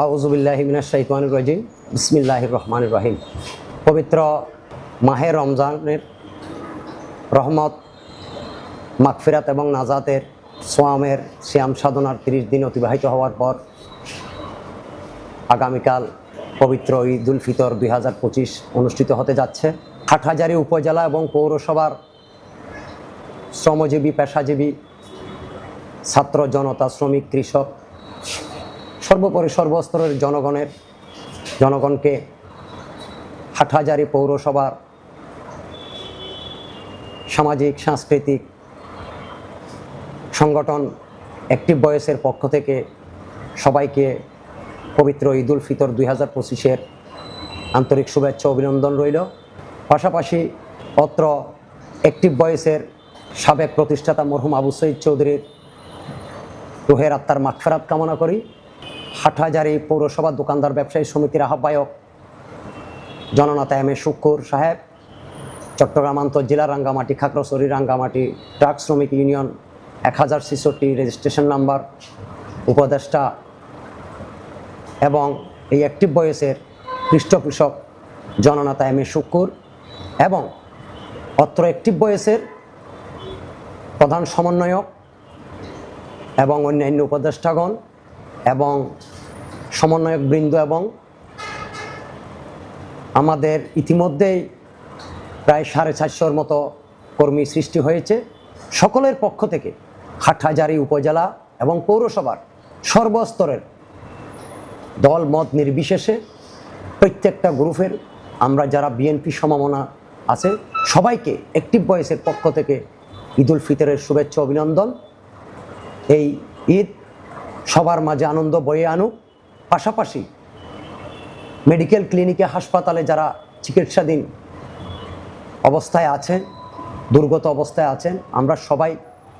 আউজুবিল্লাহিমিনা বিসমিল্লাহ রহমান রহিম। পবিত্র মাহে রমজানের রহমত, মাগফিরাত এবং নাজাতের সোয়ামের শ্যাম সাধনার তিরিশ দিন অতিবাহিত হওয়ার পর আগামীকাল পবিত্র ঈদ ফিতর দুই হাজার পঁচিশ অনুষ্ঠিত হতে যাচ্ছে। হাটহাজারী উপজেলা এবং পৌরসভার শ্রমজীবী, পেশাজীবী, ছাত্র, জনতা, শ্রমিক, কৃষক সর্বোপরি সর্বস্তরের জনগণের, জনগণকে হাটহাজারী পৌরসভার সামাজিক, সাংস্কৃতিক সংগঠন একটি বয়সের পক্ষ থেকে সবাইকে পবিত্র ঈদ উল ফিতর দুই হাজার পঁচিশের আন্তরিক শুভেচ্ছা, অভিনন্দন রইল। পাশাপাশি অত্র অ্যাক্টিভ বয়সের সাবেক প্রতিষ্ঠাতা মরহুম আবু সঈদ চৌধুরীর রুহের আত্মার মাগফেরাত কামনা করি। হাটহাজারি পৌরসভা দোকানদার ব্যবসায়ী সমিতির আহ্বায়ক জননেতা এম এ শুক্কুর সাহেব, চট্টগ্রাম আন্তর রাঙ্গামাটি, খাগড়াছড়ি রাঙ্গামাটি ট্রাক শ্রমিক ইউনিয়ন এক হাজার ছেষট্টি রেজিস্ট্রেশন নাম্বার উপদেষ্টা এবং এই অ্যাক্টিভ বয়সের পৃষ্ঠপোষক জননেতা এম এ শুক্কুর এবং অত্র অ্যাক্টিভ বয়সের প্রধান সমন্বয়ক এবং অন্যান্য উপদেষ্টাগণ এবং সমন্বয়ক বৃন্দ এবং আমাদের ইতিমধ্যেই প্রায় সাড়ে চারশোর মতো কর্মী সৃষ্টি হয়েছে। সকলের পক্ষ থেকে হাটহাজারি উপজেলা এবং পৌরসভার সর্বস্তরের দল মত নির্বিশেষে প্রত্যেকটা গ্রুপের আমরা যারা বিএনপি সমমনা আছে, সবাইকে অ্যাক্টিভ বয়সের পক্ষ থেকে ঈদুল ফিতরের শুভেচ্ছা, অভিনন্দন। এই ঈদ সবার মাঝে আনন্দ বয়ে আনুক। পাশাপাশি মেডিকেল ক্লিনিকে, হাসপাতালে যারা চিকিৎসাধীন অবস্থায় আছেন, দুর্গত অবস্থায় আছেন, আমরা সবাই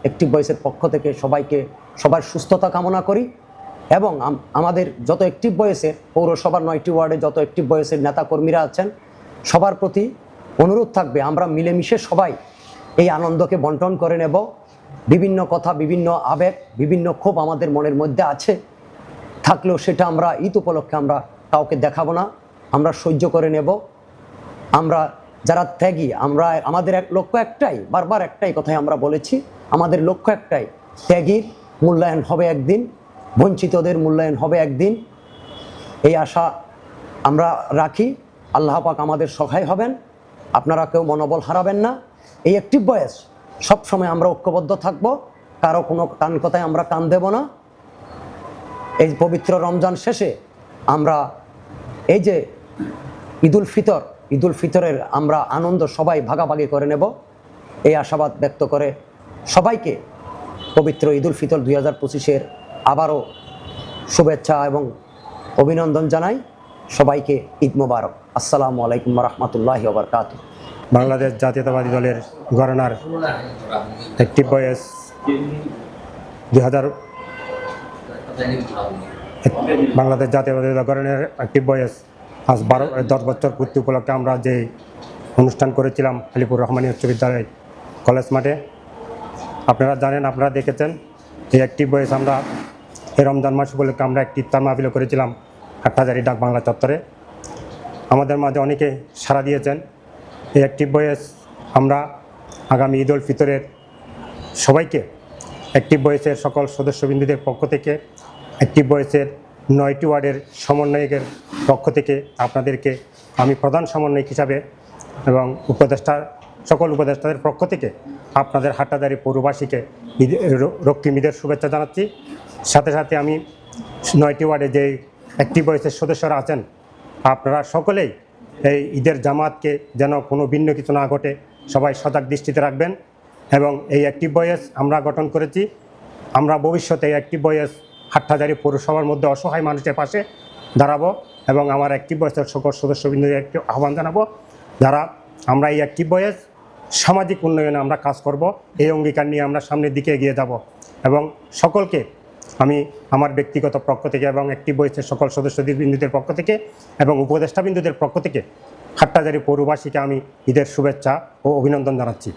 একটি বয়সের পক্ষ থেকে সবাইকে সবার সুস্থতা কামনা করি এবং আমাদের যত একটি বয়সের পৌরসভার নয়টি ওয়ার্ডে যত একটি বয়সের নেতাকর্মীরা আছেন, সবার প্রতি অনুরোধ থাকবে, আমরা মিলেমিশে সবাই এই আনন্দকে বন্টন করে নেব। বিভিন্ন কথা, বিভিন্ন আবেগ, বিভিন্ন ক্ষোভ আমাদের মনের মধ্যে আছে। থাকলেও সেটা আমরা ঈদ উপলক্ষে আমরা কাউকে দেখাবো না। আমরা সহ্য করে নেব। আমরা যারা ত্যাগী, আমরা আমাদের এক লক্ষ্য একটাই, বারবার একটাই কথাই আমরা বলেছি, আমাদের লক্ষ্য একটাই, ত্যাগীর মূল্যায়ন হবে একদিন, বঞ্চিতদের মূল্যায়ন হবে একদিন। এই আশা আমরা রাখি। আল্লাহ পাক আমাদের সহায় হবেন। আপনারা কেউ মনোবল হারাবেন না। এই একটি বয়স সবসময় আমরা ঐক্যবদ্ধ থাকব, কারও কোনো কান কথায় আমরা কান দেব না। এই পবিত্র রমজান শেষে আমরা এই যে ঈদুল ফিতর, ঈদুল ফিতরের আমরা আনন্দ সবাই ভাগাভাগি করে নেব। এই আশাবাদ ব্যক্ত করে সবাইকে পবিত্র ঈদুল ফিতর দুই হাজার পঁচিশের আবারও শুভেচ্ছা এবং অভিনন্দন জানাই সবাইকে ঈদ মোবারক। আসসালামু আলাইকুম রহমতুল্লাহ ওবরকাত বাংলাদেশ জাতীয়তাবাদী দলের গণনার একটি বয়স দুই হাজার বাংলাদেশ জাতীয়তাবাদী দল গণনার একটি বয়স আজ বারো দশ বছর পূর্তি উপলক্ষে আমরা যে অনুষ্ঠান করেছিলাম আলিপুর রহমানী উচ্চ বিদ্যালয় কলেজ মাঠে, আপনারা জানেন, আপনারা দেখেছেন, এই একটি বয়স আমরা এই রমজান মাস উপলক্ষে আমরা একটি ইফতার মাহফিল করেছিলাম হাটহাজারি ডাক বাংলা চত্বরে। আমাদের মাঝে অনেকে সাড়া দিয়েছেন। এই একটি বয়স আমরা আগামী ঈদ উল ফিতরের সবাইকে, একটি বয়সের সকল সদস্যবৃন্দুদের পক্ষ থেকে, একটি বয়সের নয়টি ওয়ার্ডের সমন্বয়কের পক্ষ থেকে আপনাদেরকে আমি প্রধান সমন্বয়ক হিসাবে এবং উপদেষ্টা, সকল উপদেষ্টাদের পক্ষ থেকে আপনাদের হাট্টাদারি পৌরবাসীকে ঈদ- র- রক্তিম ঈদের শুভেচ্ছা জানাচ্ছি। সাথে সাথে আমি নয়টি ওয়ার্ডে যে একটি বয়সের সদস্যরা আছেন, আপনারা সকলেই এই ঈদের জামাতকে যেন কোনো ভিন্ন কিছু না ঘটে, সবাই সজাগ দৃষ্টিতে রাখবেন এবং এই একটি বয়স আমরা গঠন করেছি। আমরা ভবিষ্যতে এই একটি বয়স হাটহাজারি পৌরসভার মধ্যে অসহায় মানুষের পাশে দাঁড়াবো এবং আমার একটি বয়সের সকল সদস্যবৃন্দদের একটি আহ্বান জানাব যারা আমরা এই একটি বয়স সামাজিক উন্নয়নে আমরা কাজ করব, এই অঙ্গীকার নিয়ে আমরা সামনের দিকে এগিয়ে যাব এবং সকলকে আমি আমার ব্যক্তিগত পক্ষ থেকে এবং একটি বয়সের সকল সদস্যদের বিন্দুদের পক্ষ থেকে এবং উপদেষ্টা বিন্দুদের পক্ষ থেকে হাট্টাজারি পৌরবাসীকে আমি ঈদের শুভেচ্ছা ও অভিনন্দন জানাচ্ছি।